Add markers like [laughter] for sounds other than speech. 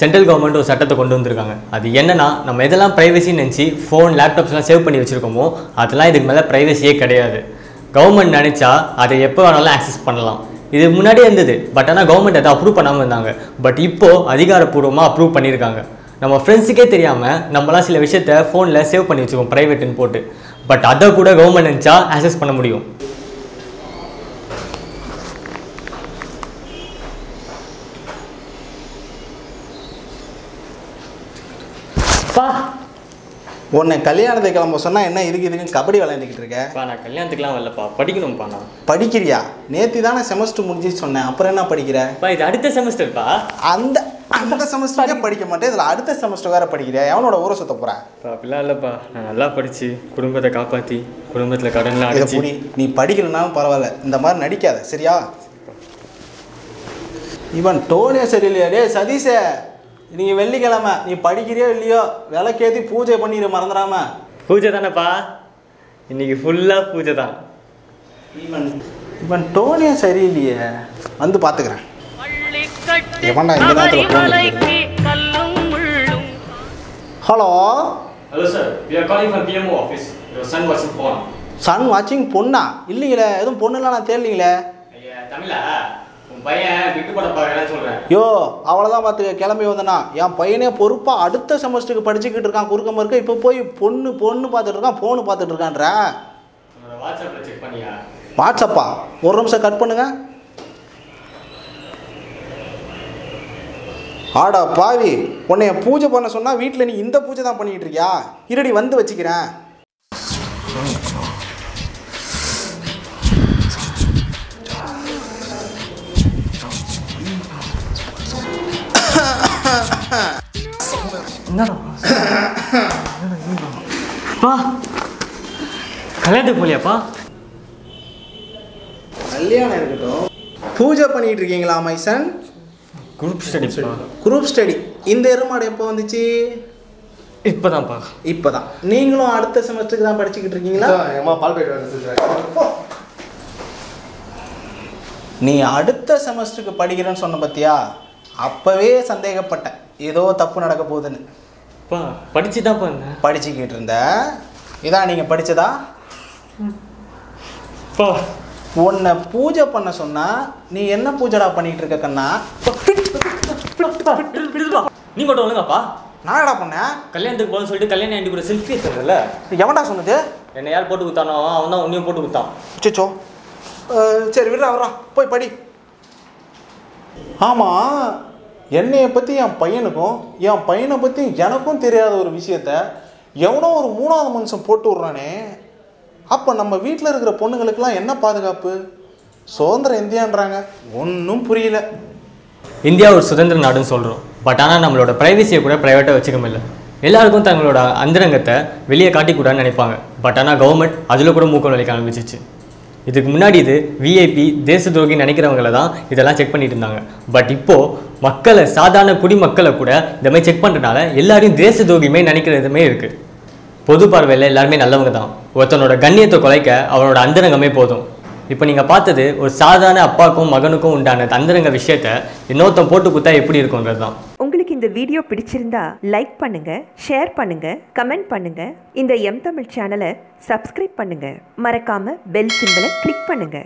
Central government ஒரு சட்டத்தை கொண்டு வந்திருக்காங்க. அது என்னென்னா நம்ம எதெல்லாம் ப்ரைவசின்னு நினச்சி ஃபோன் லேப்டாப்ஸ்லாம் சேவ் பண்ணி வச்சுருக்கோமோ அதெல்லாம் இதுக்கு மேலே ப்ரைவசியே கிடையாது. கவர்மெண்ட் நினச்சா அதை எப்போ வேணாலும் ஆக்சஸ் பண்ணலாம். இது முன்னாடியே இருந்தது. பட் ஆனால் கவர்மெண்ட் அதை அப்ரூவ் பண்ணாமல் இருந்தாங்க. பட் இப்போது அதிகாரப்பூர்வமாக அப்ரூவ் பண்ணியிருக்காங்க. நம்ம ஃப்ரெண்ட்ஸுக்கே தெரியாமல் நம்மளாம் சில விஷயத்த ஃபோனில் சேவ் பண்ணி வச்சுக்கோம் ப்ரைவேட்டுன்னு போட்டு. பட் அதை கூட கவர்மெண்ட் நினச்சா ஆக்சஸ் பண்ண முடியும். பா. உன்னை கல்யாணத்தை கிளம்ப சொன்னா என்ன இதுக்கு இதுக்கு கபடி விளையாண்டுக்கிட்டு இருக்க? பா நான் கல்யாணத்துக்குலாம் வரலப்பா. படிக்கணும்ப்பா நான். படிக்கிறியா? நேத்தி தானே செமஸ்டர் முடிஞ்சு சொன்னேன். அப்புறம் என்ன படிக்கிற? பா இது அடுத்த செமஸ்டர்ப்பா அந்த அந்த செமஸ்டரே [laughs] படிக்க மாட்டேன்? இதில் அடுத்த செமஸ்டர் வேற படிக்கிறியா? எவனோட ஊரை சுத்த போற? பா அப்படிலாம் இல்லைப்பா. நான் நல்லா படித்து குடும்பத்தை காப்பாற்றி குடும்பத்தில் கடன்லாம் இதை புடி. நீ படிக்கலனாலும் பரவாயில்ல. இந்த மாதிரி நடிக்காத சரியா? இவன் டோனே சரியில்லையா? டே சதீஷே நீங்க வெள்ளிக்கிழமை. நீ படிக்கிறியோ இல்லையோ? விளக்கேத்தி பூஜை பண்ணிடு மறந்துடாம. பூஜை தானேப்பா? இன்னைக்கு ஃபுல்லாக பூஜை தான். இவன் இவன் டோனே சரியில்லையே. வந்து பார்த்துக்கிறேன். Hello? Hello sir we are calling from BMO office your son வாட்சிங் ஃபோன் சன் வாட்சிங் பொண்ணா? இல்லைங்களே எதுவும் பொண்ணுலாம் நான் தேடலீங்களே? ஐயா தமிழா? உன் பையன் விட்டு போட பாருங்கன்னு சொல்கிறேன் யோ அவ்வளோதான் பார்த்துக்க கிளம்பி வந்தனா. என் பையனே பொறுப்பாக அடுத்த செமஸ்டருக்கு படிச்சுக்கிட்டு இருக்கான் குறுக்க மறுக்க. இப்போ போய் பொண்ணு பொண்ணு பார்த்துட்டு இருக்கான் ஃபோனு பார்த்துட்டு இருக்கான்ற? வாட்ஸ்அப்பில் செக் பண்ணியா? வாட்ஸ்அப்பா ஒரு நிமிஷம் கட் பண்ணுங்க. ஆடா பாவி உன்னைய பூஜை பண்ண சொன்னா வீட்டில் நீ இந்த பூஜை தான் பண்ணிக்கிட்டு இருக்கியா? இருடி வந்து வச்சுக்கிறேன். பா. கல்யாணத்துக்கு போலியாப்பா? கல்யாணம் இருக்கட்டும். பூஜை பண்ணிட்டு இருக்கீங்களா மைசன்? குரூப் ஸ்டடிப்பா குரூப் ஸ்டடி இந்த எருமாடு எப்போ வந்துச்சு? இப்போதான்ப்பா. இப்போதான். நீங்களும் அடுத்த செமஸ்டருக்கு தான் படிச்சுக்கிட்டு இருக்கீங்களா? பால் நீ அடுத்த செமஸ்டருக்கு படிக்கிறேன்னு சொன்ன பத்தியா? அப்பவே சந்தேகப்பட்டேன். ஏதோ தப்பு நடக்க போகுதுன்னு. பா படிச்சு தான்ப்பா இருந்தேன். படிச்சுக்கிட்டு இருந்த. இதான் நீங்கள் படிச்சதா? பா. உன்னை பூஜை பண்ண சொன்னா நீ என்ன பூஜைடா பண்ணிட்டு இருக்க கண்ணா? நீ மட்டும் ஒழுங்கப்பா நானடா பண்ணேன் கல்யாணத்துக்கு போகணும்னு சொல்லிட்டு கல்யாணம் ஆண்டி கூட செல்ஃபி எடுத்ததில்ல எவன்டா சொன்னது என்ன யார் போட்டு கொடுத்தானோ அவன் தான் உன்னையும் போட்டு கொடுத்தான் சிச்சோ சரி விடுறா வர்றான் போய் படி ஆமாம் என்னைய பற்றி என் பையனுக்கும் என் பையனை பற்றி எனக்கும் தெரியாத ஒரு விஷயத்த எவனோ ஒரு மூணாவது மனுஷன் போட்டு விட்றானே அப்போ நம்ம வீட்டில் இருக்கிற பொண்ணுங்களுக்கெல்லாம் என்ன பாதுகாப்பு சுதந்திர இந்தியான்றாங்க ஒன்றும் புரியல இந்தியா ஒரு சுதந்திர நாடுன்னு சொல்கிறோம் பட் ஆனால் நம்மளோட ப்ரைவசியை கூட ப்ரைவேட்டாக வச்சுக்க முடியல. எல்லாருக்கும் தங்களோட அந்தரங்கத்தை வெளியே காட்டிக்கூடாதுன்னு நினைப்பாங்க. பட் ஆனால் கவர்மெண்ட் அதில் கூட மூக்கம் வலிக்க ஆரம்பிச்சிச்சு. இதுக்கு முன்னாடி இது விஐபி தேச துரோகி நினைக்கிறவங்கள தான் இதெல்லாம் செக் பண்ணிட்டு இருந்தாங்க. பட் இப்போது மக்களை சாதாரண குடிமக்களை கூட இந்த மாதிரி செக் பண்ணுறதுனால எல்லாரையும் தேச துரோகியுமே நினைக்கிறதுமே இருக்குது பொது பார்வையில் எல்லாருமே நல்லவங்க தான். ஒருத்தனோட கண்ணியத்தை குலைக்க அவனோட அந்தரங்கமே போதும். இப்போ நீங்கள் பார்த்தது ஒரு சாதாரண அப்பாவுக்கும் மகனுக்கும் உண்டான தந்திரங்க விஷயத்த இன்னொருத்தன் போட்டு குத்தா எப்படி இருக்குன்றது தான். உங்களுக்கு இந்த வீடியோ பிடிச்சிருந்தா லைக் பண்ணுங்க ஷேர் பண்ணுங்க கமெண்ட் பண்ணுங்க. இந்த எம் தமிழ் சேனலை சப்ஸ்கிரைப் பண்ணுங்க. மறக்காம பெல் சிம்பிளை கிளிக் பண்ணுங்க.